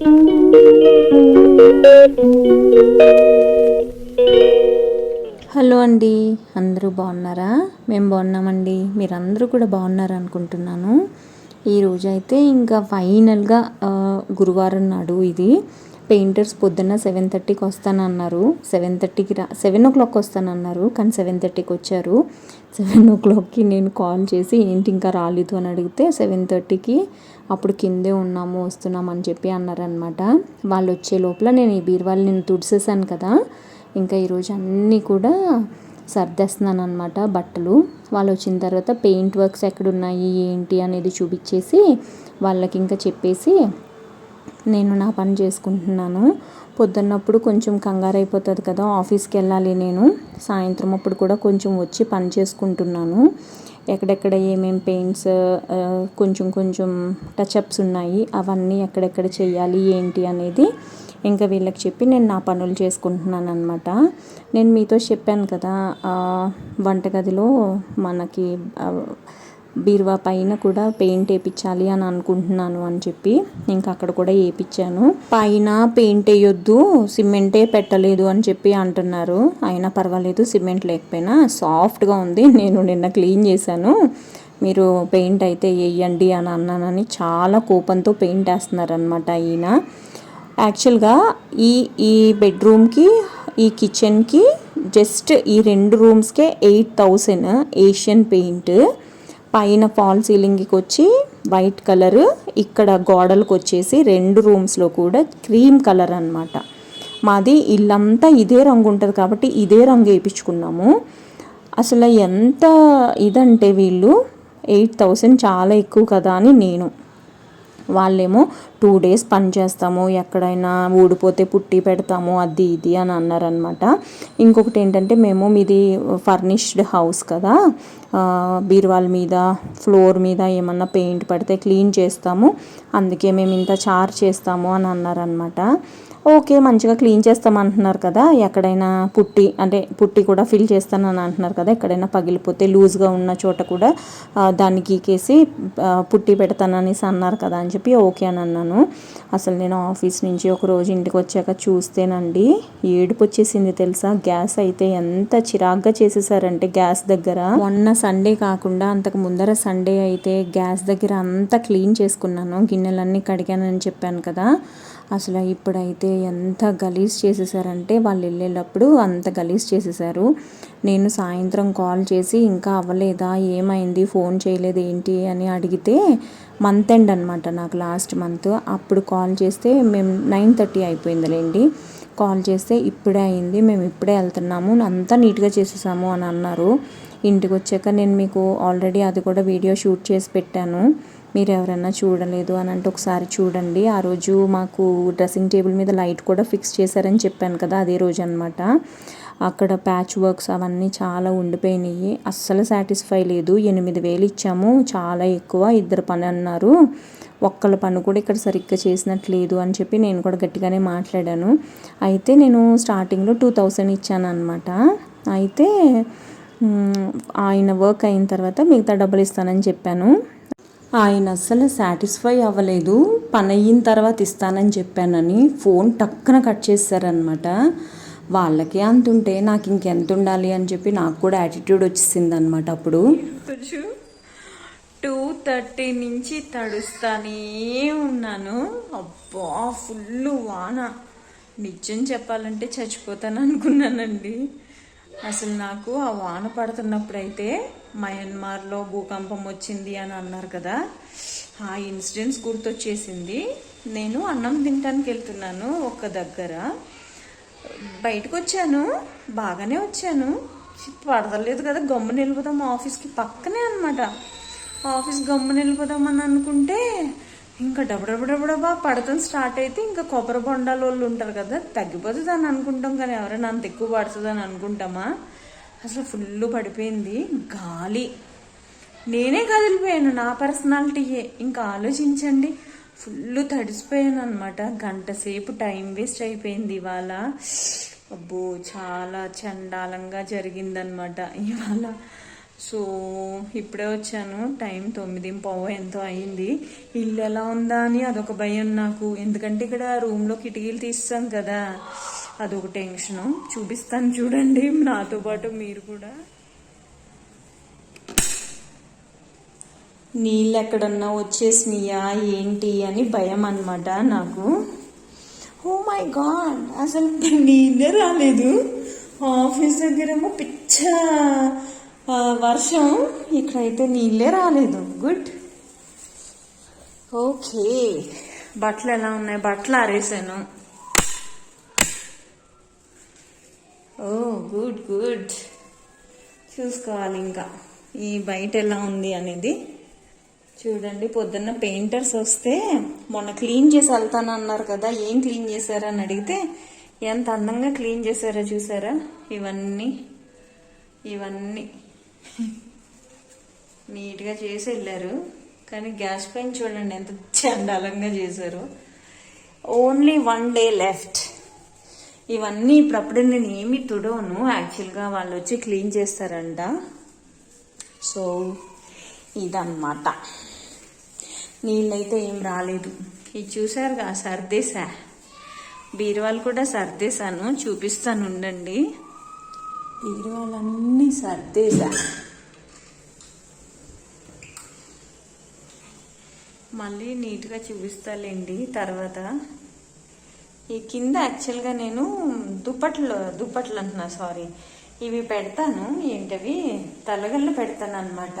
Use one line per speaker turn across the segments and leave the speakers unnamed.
Hello అండి అందరూ బాగున్నారా? మేము బాగున్నామండి. మీరందరూ కూడా బాగున్నారు అనుకుంటున్నాను. ఈరోజు అయితే ఇంకా ఫైనల్గా గురువారం నాడు ఇది. పెయింటర్స్ పొద్దున్న సెవెన్ థర్టీకి వస్తానన్నారు. సెవెన్ థర్టీకి రా సెవెన్ ఓ క్లాక్ వస్తానన్నారు కానీ సెవెన్ థర్టీకి వచ్చారు. సెవెన్ ఓ క్లాక్కి నేను కాల్ చేసి ఏంటి ఇంకా రాలేదు? అని అడిగితే సెవెన్ థర్టీకి అప్పుడు కిందే ఉన్నాము వస్తున్నాం అని చెప్పి అన్నారనమాట వాళ్ళు వచ్చే లోపల నేను ఈ బీరువాళ్ళు నేను తుడిసేసాను కదా. ఇంకా ఈరోజు అన్నీ కూడా సర్దేస్తున్నాను అనమాట బట్టలు. వాళ్ళు వచ్చిన తర్వాత పెయింట్ వర్క్స్ ఎక్కడున్నాయి ఏంటి అనేది చూపించేసి వాళ్ళకి ఇంకా చెప్పేసి నేను నా పని చేసుకుంటున్నాను. పొద్దున్నప్పుడు కొంచెం కంగారు అయిపోతుంది కదా ఆఫీస్కి వెళ్ళాలి నేను. సాయంత్రం అప్పుడు కూడా కొంచెం వచ్చి పని చేసుకుంటున్నాను. ఎక్కడెక్కడ ఏమేం పెయింట్స్ కొంచెం కొంచెం టచ్అప్స్ ఉన్నాయి అవన్నీ ఎక్కడెక్కడ చేయాలి ఏంటి అనేది ఇంకా వీళ్ళకి చెప్పి నేను నా పనులు చేసుకుంటున్నాను అనమాట నేను మీతో చెప్పాను కదా వంటగదిలో మనకి బీరువా పైన కూడా పెయింట్ వేయించాలి అని అనుకుంటున్నాను అని చెప్పి ఇంకా అక్కడ కూడా వేయించాను పైన పెయింట్ వేయొద్దు సిమెంటే పెట్టలేదు అని చెప్పి అంటున్నారు. అయినా పర్వాలేదు సిమెంట్ లేకపోయినా సాఫ్ట్గా ఉంది. నేను నిన్న క్లీన్ చేశాను. మీరు పెయింట్ అయితే వేయండి అని అన్నానని చాలా కోపంతో పెయింట్ వేస్తున్నారనమాట ఈయన. యాక్చువల్గా ఈ ఈ బెడ్రూమ్కి ఈ కిచెన్కి జస్ట్ ఈ రెండు రూమ్స్కే ఎయిట్ థౌసండ్ ఏషియన్ పెయింట్. పైన ఫాల్ సీలింగ్కి వచ్చి వైట్ కలర్ ఇక్కడ గోడలకు వచ్చేసి రెండు రూమ్స్లో కూడా క్రీమ్ కలర్ అనమాట మాది ఇల్లంతా ఇదే రంగు ఉంటుంది కాబట్టి ఇదే రంగు వేయించుకున్నాము. అసలు ఎంత ఇదంటే వీళ్ళు ఎయిట్ థౌసండ్ చాలా ఎక్కువ కదా అని నేను. వాళ్ళేమో టూ డేస్ పని చేస్తాము ఎక్కడైనా ఊడిపోతే పుట్టి పెడతాము అది ఇది అని అన్నారనమాట ఇంకొకటి ఏంటంటే మేము మీది ఫర్నిష్డ్ హౌస్ కదా బీరువాల మీద ఫ్లోర్ మీద ఏమన్నా పెయింట్ పడితే క్లీన్ చేస్తాము అందుకే మేము ఇంత చార్జ్ చేస్తాము అని అన్నారనమాట ఓకే మంచిగా క్లీన్ చేస్తామంటున్నారు కదా. ఎక్కడైనా పుట్టి అంటే పుట్టి కూడా ఫిల్ చేస్తానని అంటున్నారు కదా. ఎక్కడైనా పగిలిపోతే లూజ్గా ఉన్న చోట కూడా దాన్ని గీకేసి పుట్టి పెడతాననేసి అన్నారు కదా అని చెప్పి ఓకే అని అన్నాను. అసలు నేను ఆఫీస్ నుంచి ఒక రోజు ఇంటికి వచ్చాక చూస్తేనండి ఏడుపు వచ్చేసింది తెలుసా? గ్యాస్ అయితే ఎంత చిరాగ్గా చేసేసారంటే గ్యాస్ దగ్గర. మొన్న సండే కాకుండా అంతకు ముందర సండే అయితే గ్యాస్ దగ్గర అంతా క్లీన్ చేసుకున్నాను. గిన్నెలన్నీ కడిగానని చెప్పాను కదా. అసలు ఇప్పుడైతే ఎంత గలీజ్ చేసేసారంటే వాళ్ళు వెళ్ళేటప్పుడు అంత గలీజ్ చేసేసారు. నేను సాయంత్రం కాల్ చేసి ఇంకా అవ్వలేదా? ఏమైంది? ఫోన్ చేయలేదు ఏంటి? అని అడిగితే మంత్ ఎండ్ అనమాట నాకు లాస్ట్ మంత్. అప్పుడు కాల్ చేస్తే మేము నైన్ థర్టీ అయిపోయిందిలేండి. కాల్ చేస్తే ఇప్పుడే అయింది. మేము ఇప్పుడే వెళ్తున్నాము. అంతా నీట్గా చేసేసాము అని అన్నారు. ఇంటికి వచ్చాక నేను మీకు ఆల్రెడీ అది కూడా వీడియో షూట్ చేసి పెట్టాను. మీరు ఎవరైనా చూడలేదు అని అంటే ఒకసారి చూడండి. ఆ రోజు మాకు డ్రెస్సింగ్ టేబుల్ మీద లైట్ కూడా ఫిక్స్ చేశారని చెప్పాను కదా అదే రోజు అనమాట అక్కడ ప్యాచ్ వర్క్స్ అవన్నీ చాలా ఉండిపోయినాయి. అస్సలు సాటిస్ఫై లేదు. ఎనిమిది వేలు ఇచ్చాము. చాలా ఎక్కువ. ఇద్దరు పని అన్నారు. ఒక్కళ్ళ పని కూడా ఇక్కడ సరిగ్గా చేసినట్లేదు అని చెప్పి నేను కూడా గట్టిగానే మాట్లాడాను. అయితే నేను స్టార్టింగ్లో టూ థౌజండ్ ఇచ్చాను అనమాట అయితే ఆయన వర్క్ అయిన తర్వాత మిగతా డబ్బులు ఇస్తానని చెప్పాను. ఆయన అస్సలు సాటిస్ఫై అవ్వలేదు. పని అయిన తర్వాత ఇస్తానని చెప్పానని ఫోన్ టక్కన కట్ చేశారనమాట వాళ్ళకే అంత ఉంటే నాకు ఇంకెంత ఉండాలి అని చెప్పి నాకు కూడా యాటిట్యూడ్ వచ్చేసింది అనమాట అప్పుడు టూ థర్టీ నుంచి తడుస్తానే ఉన్నాను. అబ్బా ఫుల్ వాన. నిజం చెప్పాలంటే చచ్చిపోతాను అనుకున్నానండి. అసలు నాకు ఆ వాన పడుతున్నప్పుడైతే మయన్మార్లో భూకంపం వచ్చింది అని అన్నారు కదా. ఆ ఇన్సిడెంట్స్ గుర్తొచ్చేసింది. నేను అన్నం తినడానికి వెళ్తున్నాను ఒక దగ్గర. బయటకు వచ్చాను. బాగానే వచ్చాను. పడతలేదు కదా. గమ్ము నిలుపుదాం ఆఫీస్కి పక్కనే అనమాట ఆఫీస్ గమ్ము అని అనుకుంటే ఇంకా డబడబడబడబా పడతం స్టార్ట్ అయితే ఇంకా కొబ్బరి బొండాల వాళ్ళు ఉంటారు కదా. తగ్గిపోతుంది అని అనుకుంటాం కానీ ఎవరైనా అంత ఎక్కువ పడుతుంది అని అనుకుంటామా? అసలు ఫుల్ పడిపోయింది. గాలి. నేనే కదిలిపోయాను నా పర్సనాలిటీయే. ఇంకా ఆలోచించండి. ఫుల్ తడిసిపోయాను అనమాట గంట సేపు టైం వేస్ట్ అయిపోయింది ఇవాళ. అబ్బో చాలా చండాలంగా జరిగిందనమాట ఇవాళ. సో ఇప్పుడే వచ్చాను. టైం తొమ్మిది పావు ఎంతో అయింది. ఇల్లు ఎలా ఉందా అని అదొక భయం నాకు. ఎందుకంటే ఇక్కడ రూమ్లో కిటికీలు తీస్తాం కదా. అదొక టెన్షను. చూపిస్తాను చూడండి నాతో పాటు మీరు కూడా. నీళ్ళు ఎక్కడన్నా వచ్చేసినాయా ఏంటి అని భయం అనమాట నాకు. ఓ మై గాడ్ అసలు నీళ్ళే రాలేదు. ఆఫీస్ దగ్గరేమో పిచ్చ వర్షం. ఇక్కడైతే నీళ్ళే రాలేదు. గుడ్. ఓకే. బట్టలు ఎలా ఉన్నాయి? బట్టలు ఆరేసాను. ఓ గుడ్ గుడ్ చూసుకోవాలి ఇంకా. ఈ బయట ఎలా ఉంది అనేది చూడండి. పొద్దున్న పెయింటర్స్ వస్తే మొన్న క్లీన్ చేసి వెళ్తాను అన్నారు కదా ఏం క్లీన్ చేశారని అడిగితే ఎంత అందంగా క్లీన్ చేశారో చూసారా? ఇవన్నీ ఇవన్నీ. నీట్గా చేసి వెళ్ళారు. కానీ గ్యాస్ పైన చూడండి ఎంత చండాలంగా చేశారు. ఓన్లీ వన్ డే లెఫ్ట్ ఇవన్నీ ఇప్పుడప్పుడే నేను ఏమి తుడోను యాక్చువల్గా వాళ్ళు వచ్చి క్లీన్ చేస్తారంట. సో ఇదన్నమాట. నీళ్ళైతే ఏం రాలేదు. ఇది చూసారుగా సర్దేశా. బీరువాలు కూడా సర్దేశాను. చూపిస్తాను ఉండండి. బీరువాలన్నీ సర్దేశా. మళ్ళీ నీట్గా చూపిస్తాలేండి తర్వాత. ఈ కింద యాక్చువల్గా నేను దుప్పట్లు దుప్పట్లు అంటున్నా సారీ ఇవి పెడతాను ఏంటవి? తలగళ్ళు పెడతాను అనమాట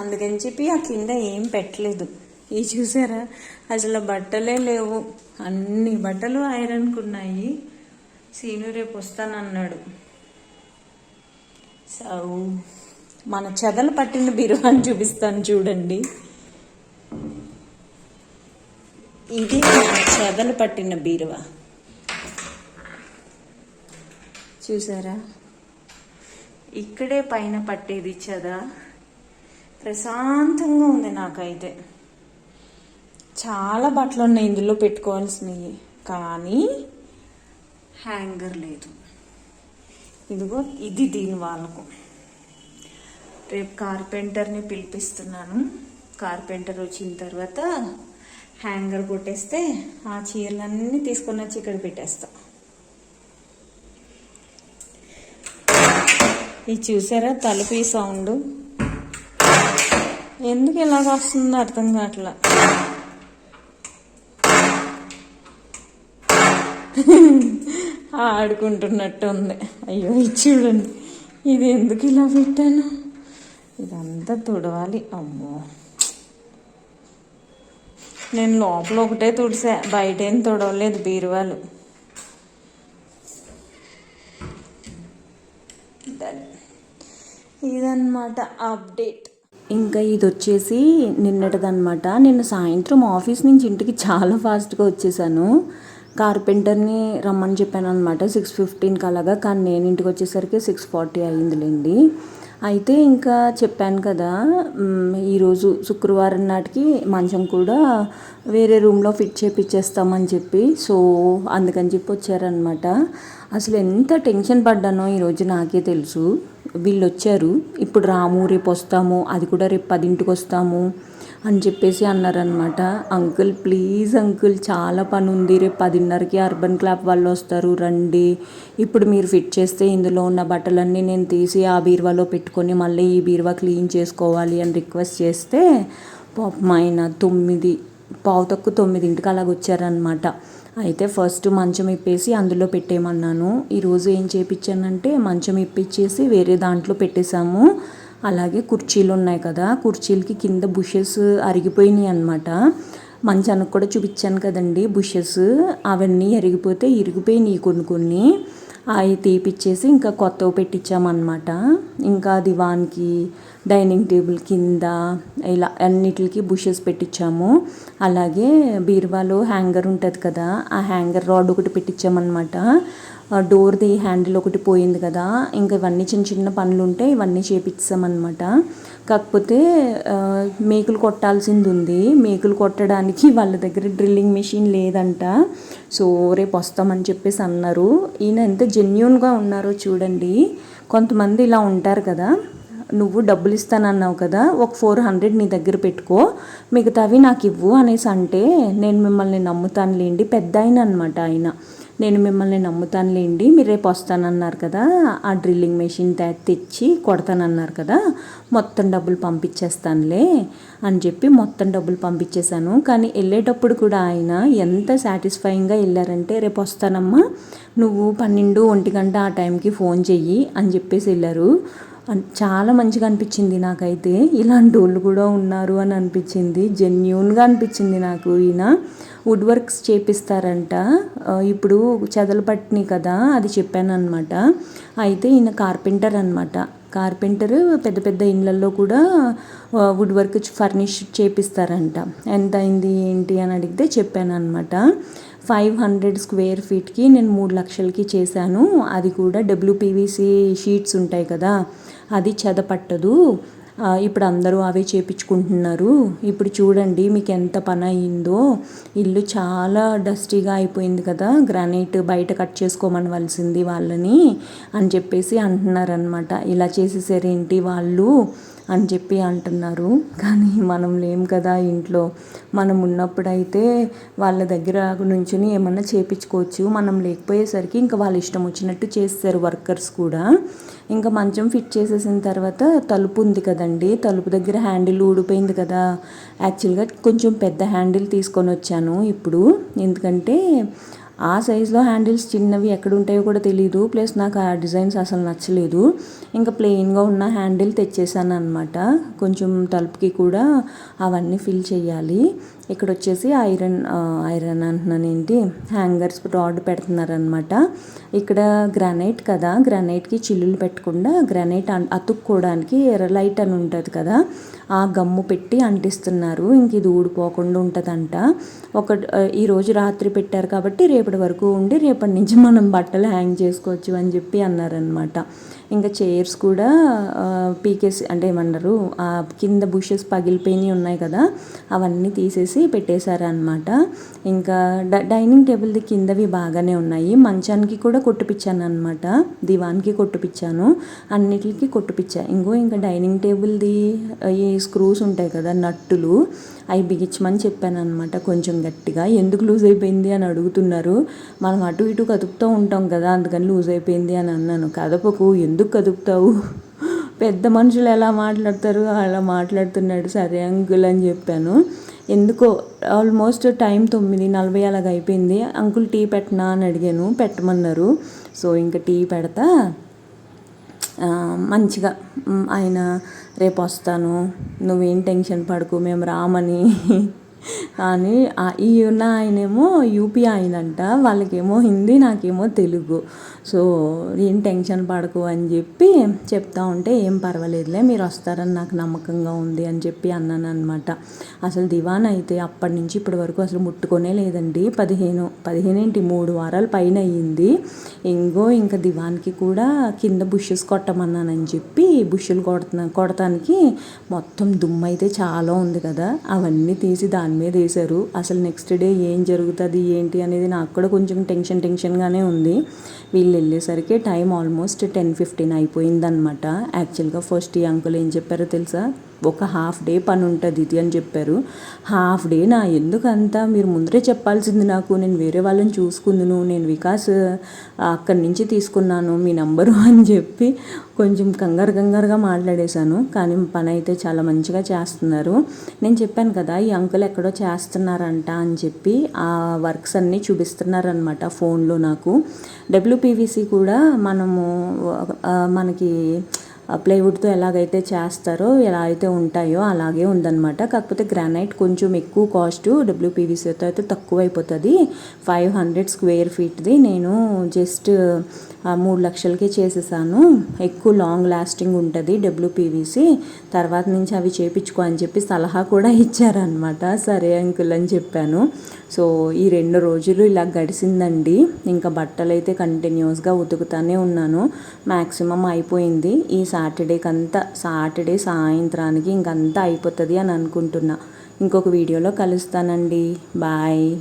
అందుకని చెప్పి ఆ కింద ఏం పెట్టలేదు. ఇవి చూసారా? అసలు బట్టలే లేవు. అన్ని బట్టలు ఐరన్కున్నాయి. సీను రేపు వస్తానన్నాడు. సో మన చెదలు పట్టిన బిరువాని చూపిస్తాను చూడండి. ఇది చెదలు పట్టిన బీరువా? చూసారా? ఇక్కడే పైన పట్టేది చెద. ప్రశాంతంగా ఉంది నాకైతే. చాలా బట్టలు ఉన్నాయి ఇందులో పెట్టుకోవాల్సినవి. కానీ హ్యాంగర్ లేదు. ఇదిగో ఇది దీని వాళ్ళకు రేపు కార్పెంటర్ని పిలిపిస్తున్నాను. కార్పెంటర్ వచ్చిన తర్వాత హ్యాంగర్ కొట్టేస్తే ఆ చీరలన్నీ తీసుకొని వచ్చి ఇక్కడ పెట్టేస్తా. ఇది చూసారా తలుపు ఈ సౌండ్? ఎందుకు ఇలాగ వస్తుందో అర్థం కావట్లా? ఆడుకుంటున్నట్టు ఉంది. అయ్యో ఇది చూడండి. ఇది ఎందుకు ఇలా పెట్టాను? ఇదంతా తుడవాలి. అమ్మో. నేను లోపల ఒకటే తుడిసా. బయట ఏం తుడవలేదు బీరువాలు. ఇదన్నమాట అప్డేట్. ఇంకా ఇది వచ్చేసి నిన్నటిదన్నమాట. నిన్న సాయంత్రం ఆఫీస్ నుంచి ఇంటికి చాలా ఫాస్ట్గా వచ్చేసాను. కార్పెంటర్ని రమ్మని చెప్పాను అనమాట సిక్స్ ఫిఫ్టీన్కి అలాగా. కానీ నేను ఇంటికి వచ్చేసరికి సిక్స్ ఫార్టీ అయ్యిందిలేండి. అయితే ఇంకా చెప్పాను కదా ఈరోజు శుక్రవారం నాటికి మంచం కూడా వేరే రూమ్లో ఫిట్ చేపిచ్చేస్తామని చెప్పి సో అందుకని చెప్పి వచ్చారనమాట అసలు ఎంత టెన్షన్ పడ్డానో ఈరోజు నాకే తెలుసు. వీళ్ళు వచ్చారు ఇప్పుడు రాము రేపు వస్తాము అది కూడా రేపు పదింటికి వస్తాము అని చెప్పేసి అన్నారనమాట అంకుల్ ప్లీజ్ అంకుల్ చాలా పని ఉంది రేపు పదిన్నరకి అర్బన్ క్లాప్ వాళ్ళు వస్తారు. రండి. ఇప్పుడు మీరు ఫిట్ చేస్తే ఇందులో ఉన్న బట్టలన్నీ నేను తీసి ఆ బీరువాలో పెట్టుకొని మళ్ళీ ఈ బీరువా క్లీన్ చేసుకోవాలి అని రిక్వెస్ట్ చేస్తే పాపం ఆయన తొమ్మిది పావు తక్కువ తొమ్మిదింటికి అలాగ వచ్చారనమాట అయితే ఫస్ట్ మంచం ఇప్పేసి అందులో పెట్టేయమన్నాను. ఈరోజు ఏం చేపించానంటే మంచం ఇప్పించేసి వేరే దాంట్లో పెట్టేశాము. అలాగే కుర్చీలు ఉన్నాయి కదా కుర్చీలకి కింద బుషెస్ అరిగిపోయినాయి అనమాట మంచానికి కూడా చూపించాను కదండి బుషెస్ అవన్నీ అరిగిపోతే ఇరిగిపోయినాయి కొన్ని కొన్ని. అవి తీపిచ్చేసి ఇంకా కొత్తవి పెట్టించామన్నమాట. ఇంకా దివాన్కి డైనింగ్ టేబుల్ కింద ఇలా అన్నిటికి బుషెస్ పెట్టించాము. అలాగే బీరువాలో హ్యాంగర్ ఉంటుంది కదా ఆ హ్యాంగర్ రాడ్ ఒకటి పెట్టించామన్నమాట. డోర్ది హ్యాండిల్ ఒకటి పోయింది కదా ఇంకా ఇవన్నీ చిన్న చిన్న పనులు ఉంటే ఇవన్నీ చేపించామన్నమాట కాకపోతే మేకులు కొట్టాల్సింది ఉంది మేకులు కొట్టడానికి వాళ్ళ దగ్గర డ్రిల్లింగ్ మెషిన్ లేదంట. సో రేపు వస్తామని చెప్పేసి అన్నారు. ఈయన ఎంత జెన్యున్గా ఉన్నారో చూడండి. కొంతమంది ఇలా ఉంటారు కదా నువ్వు డబ్బులు ఇస్తానన్నావు కదా ఒక ఫోర్ హండ్రెడ్ నీ దగ్గర పెట్టుకో. మిగతావి నాకు ఇవ్వు అనేసి అంటే నేను మిమ్మల్ని నమ్ముతానులేండి పెద్ద ఆయన అనమాట ఆయన. నేను మిమ్మల్ని నమ్ముతానులేండి మీరు రేపు వస్తానన్నారు కదా ఆ డ్రిల్లింగ్ మెషిన్ తెచ్చి కొడతానన్నారు కదా మొత్తం డబ్బులు పంపించేస్తానులే అని చెప్పి మొత్తం డబ్బులు పంపించేశాను. కానీ వెళ్ళేటప్పుడు కూడా ఆయన ఎంత సాటిస్ఫైయింగ్గా వెళ్ళారంటే రేపు వస్తానమ్మా నువ్వు పన్నెండు ఒంటి గంట ఆ టైంకి ఫోన్ చెయ్యి అని చెప్పేసి వెళ్ళారు. చాలా మంచిగా అనిపించింది నాకైతే. ఇలాంటి వాళ్ళు కూడా ఉన్నారు అని అనిపించింది. జెన్యున్గా అనిపించింది నాకు ఈయన. వుడ్ వర్క్స్ చేపిస్తారంట. ఇప్పుడు చెదలు పట్టినాయి కదా అది చెప్పాను అనమాట అయితే ఈయన కార్పెంటర్ అనమాట కార్పెంటర్ పెద్ద పెద్ద ఇళ్ళల్లో కూడా వుడ్ వర్క్ ఫర్నిష్ చేపిస్తారంట. ఎంత అయింది ఏంటి అని అడిగితే చెప్పాను అనమాట ఫైవ్ హండ్రెడ్ స్క్వేర్ ఫీట్కి నేను మూడు లక్షలకి చేశాను. అది కూడా డబ్ల్యూపీవీసీ షీట్స్ ఉంటాయి కదా అది చెదపట్టదు. ఇప్పుడు అందరూ అవే చేపించుకుంటున్నారు. ఇప్పుడు చూడండి మీకు ఎంత పని అయిందో. ఇల్లు చాలా డస్టీగా అయిపోయింది కదా గ్రానైట్ బయట కట్ చేసుకోమనవలసింది వాళ్ళని అని చెప్పేసి అంటున్నారనమాట ఇలా చేసేసారేంటి వాళ్ళు? అని చెప్పి అంటున్నారు. కానీ మనం లేం కదా ఇంట్లో. మనం ఉన్నప్పుడైతే వాళ్ళ దగ్గర నుంచుని ఏమన్నా చేపించుకోవచ్చు. మనం లేకపోయేసరికి ఇంకా వాళ్ళ ఇష్టం వచ్చినట్టు చేస్తారు వర్కర్స్ కూడా. ఇంకా మంచం ఫిట్ చేసేసిన తర్వాత తలుపు ఉంది కదండి. తలుపు దగ్గర హ్యాండిల్ ఊడిపోయింది కదా. యాక్చువల్గా కొంచెం పెద్ద హ్యాండిల్ తీసుకొని వచ్చాను ఇప్పుడు. ఎందుకంటే ఆ సైజులో హ్యాండిల్స్ చిన్నవి ఎక్కడ ఉంటాయో కూడా తెలియదు ప్లస్ నాకు ఆ డిజైన్స్ అసలు నచ్చలేదు. ఇంకా ప్లెయిన్గా ఉన్న హ్యాండిల్ తెచ్చేసాను అనమాట కొంచెం తలుపుకి కూడా అవన్నీ ఫిల్ చేయాలి. ఇక్కడ వచ్చేసి ఐరన్ ఐరన్ అంటున్నాను ఏంటి హ్యాంగర్స్ రాడ్ పెడుతున్నారనమాట ఇక్కడ గ్రానైట్ కదా గ్రానైట్కి చిల్లులు పెట్టకుండా గ్రానైట్ అతుక్కోవడానికి ఎర్రలైట్ అని ఉంటుంది కదా ఆ గమ్ము పెట్టి అంటిస్తున్నారు. ఇంక ఇది ఊడిపోకుండా ఉంటుందంట. ఒక ఈరోజు రాత్రి పెట్టారు కాబట్టి రేపటి వరకు ఉండి రేపటి నుంచి మనం బట్టలు హ్యాంగ్ చేసుకోవచ్చు అని చెప్పి అన్నారనమాట ఇంకా చైర్స్ కూడా పీకేసి అంటే ఏమన్నారు కింద బుషెస్ పగిలిపోయినవి ఉన్నాయి కదా అవన్నీ తీసేసి పెట్టేశారనమాట ఇంకా డైనింగ్ టేబుల్ది కిందవి బాగానే ఉన్నాయి. మంచానికి కూడా కొట్టుపిచ్చాను అనమాట దివాన్కి కొట్టుపిచ్చాను. అన్నిటికి కొట్టుపిచ్చా. ఇంకో ఇంకా డైనింగ్ టేబుల్ది ఈ స్క్రూస్ ఉంటాయి కదా నట్టులు. అవి బిగించమని చెప్పాను అనమాట కొంచెం గట్టిగా. ఎందుకు లూజ్ అయిపోయింది అని అడుగుతున్నారు. మనం అటు ఇటు కదుపుతూ ఉంటాం కదా అందుకని లూజ్ అయిపోయింది అని అన్నాను. కదపకు ఎందుకు కదుపుతావు? పెద్ద మనుషులు ఎలా మాట్లాడతారు? అలా మాట్లాడుతున్నాడు సరే అంకుల్ అని చెప్పాను. ఎందుకో ఆల్మోస్ట్ టైం తొమ్మిది నలభై అలాగ అయిపోయింది. అంకుల్ టీ పెట్టనా అని అడిగాను. పెట్టమన్నారు. సో ఇంకా టీ పెడతా. మంచిగా ఆయన రేపు వస్తాను. నువ్వేం టెన్షన్ పడకు మేము రామని. కానీ ఈ ఉన్న ఆయనేమో యూపీ ఆయనంట వాళ్ళకేమో హిందీ నాకేమో తెలుగు. సో ఏం టెన్షన్ పడకు అని చెప్పి చెప్తా ఉంటే ఏం పర్వాలేదులే మీరు వస్తారని నాకు నమ్మకంగా ఉంది అని చెప్పి అన్నాను అనమాట అసలు దివాన్ అయితే అప్పటి నుంచి ఇప్పటి వరకు అసలు ముట్టుకొనే లేదండి. పదిహేను పదిహేను ఏంటి మూడు వారాలు పైన అయ్యింది. ఇంకో ఇంకా దివాన్కి కూడా కింద బుషెస్ కొట్టమన్నానని చెప్పి బుషులు కొడుతున్నా కొడటానికి మొత్తం దుమ్ము అయితే చాలా ఉంది కదా. అవన్నీ తీసి దాని దాని మీద వేశారు. అసలు నెక్స్ట్ డే ఏం జరుగుతుంది ఏంటి అనేది నాకు కూడా కొంచెం టెన్షన్ టెన్షన్గానే ఉంది. వీళ్ళు వెళ్ళేసరికి టైం ఆల్మోస్ట్ టెన్ ఫిఫ్టీన్ అయిపోయిందనమాట యాక్చువల్గా ఫస్ట్ ఈ అంకుల్ ఏం చెప్పారో తెలుసా? ఒక హాఫ్ డే పని ఉంటుంది ఇది అని చెప్పారు. హాఫ్ డే నా ఎందుకంతా? మీరు ముందరే చెప్పాల్సింది నాకు. నేను వేరే వాళ్ళని చూసుకుందును. నేను వికాస్ అక్కడి నుంచి తీసుకున్నాను మీ నంబరు అని చెప్పి కొంచెం కంగారు కంగారుగా మాట్లాడేశాను. కానీ పని అయితే చాలా మంచిగా చేస్తున్నారు. నేను చెప్పాను కదా ఈ అంకుల్ ఎక్కడో చేస్తున్నారంట అని చెప్పి ఆ వర్క్స్ అన్నీ చూపిస్తున్నారనమాట ఫోన్లో నాకు. డబ్ల్యూపీవీసీ కూడా మనము మనకి ప్లైవుడ్తో ఎలాగైతే చేస్తారో ఎలా అయితే ఉంటాయో అలాగే ఉందన్నమాట. కాకపోతే గ్రానైట్ కొంచెం ఎక్కువ కాస్ట్ డబ్ల్యూపీవీసీతో అయితే తక్కువ అయిపోతుంది ఫైవ్ హండ్రెడ్ స్క్వేర్ ఫీట్ది. నేను జస్ట్ మూడు లక్షలకే చేసేసాను. ఎక్కువ లాంగ్ లాస్టింగ్ ఉంటుంది డబ్ల్యూపీవీసీ తర్వాత నుంచి అవి చేపించుకో అని చెప్పి సలహా కూడా ఇచ్చారనమాట సరే అంకుల్ అని చెప్పాను. సో ఈ రెండు రోజులు ఇలా గడిచిందండి ఇంకా బట్టలు అయితే కంటిన్యూస్గా ఉతుకుతానే ఉన్నాను. మ్యాక్సిమం అయిపోయింది. ఈ సాటర్డేకి అంతా సాటర్డే సాయంత్రానికి ఇంకంతా అయిపోతుంది అని అనుకుంటున్నా. ఇంకొక వీడియోలో కలుస్తానండి. బాయ్